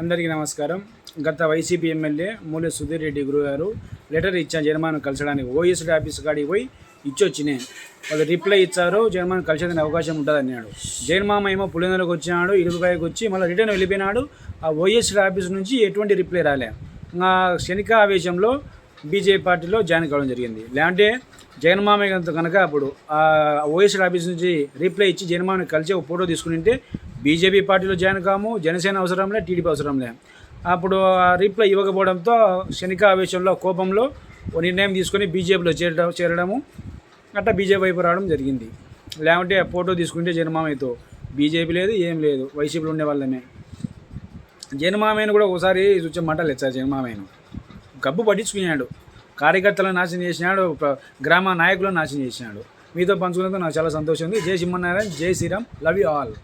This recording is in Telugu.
అందరికీ నమస్కారం. గత వైసీపీ ఎమ్మెల్యే మూలె సుధీర్ రెడ్డి గురువు గారు లెటర్ ఇచ్చా జగన్మాన్ కలిసడానికి ఓఎస్డి ఆఫీస్ కాడికి పోయి ఇచ్చొచ్చినే. వాళ్ళు రిప్లై ఇచ్చారు జగన్మాన్ కలిసేదానికి అవకాశం ఉంటుంది అన్నాడు. జగన్మామ ఏమో పులిందలకు వచ్చినాడు ఇరుపాయకి వచ్చి మళ్ళీ రిటర్న్ వెళ్ళిపోయినాడు. ఆ ఓఎస్డి ఆఫీస్ నుంచి ఎటువంటి రిప్లై రాలే. ఇంకా శనిక ఆవేశంలో బీజేపీ పార్టీలో జాయిన్ కావడం జరిగింది. లేదంటే జగన్మామ కనుక అప్పుడు ఓఎస్ఆర్ ఆఫీస్ నుంచి రిప్లై ఇచ్చి జగన్మామయ్య కలిసి ఒక ఫోటో తీసుకుంటే బీజేపీ పార్టీలో జాయిన్ కాము జనసేన అవసరంలే టీడీపీ అవసరంలే అప్పుడు ఆ రిప్లై ఇవ్వకపోవడంతో శనిక ఆవేశంలో కోపంలో ఓ నిర్ణయం తీసుకొని బీజేపీలో చేరడం చేరడము అట్లా బీజేపీ వైపు రావడం జరిగింది. లేకుంటే ఆ ఫోటో తీసుకుంటే జనమామయ్యతో బీజేపీ లేదు ఏం లేదు వైసీపీలో ఉండే వాళ్ళమే. జనమామయ్యను కూడా ఒకసారి చూసే మాటలు ఇచ్చారు జనమామయ్యను కబ్బు పట్టించుకున్నాడు కార్యకర్తలను నాశనం చేసినాడు గ్రామ నాయకులను నాశనం చేసినాడు. మీతో పంచుకున్నందుకు నాకు చాలా సంతోషం ఉంది. జై సింహనారాయణ జై శ్రీరామ్ లవ్ యూ ఆల్.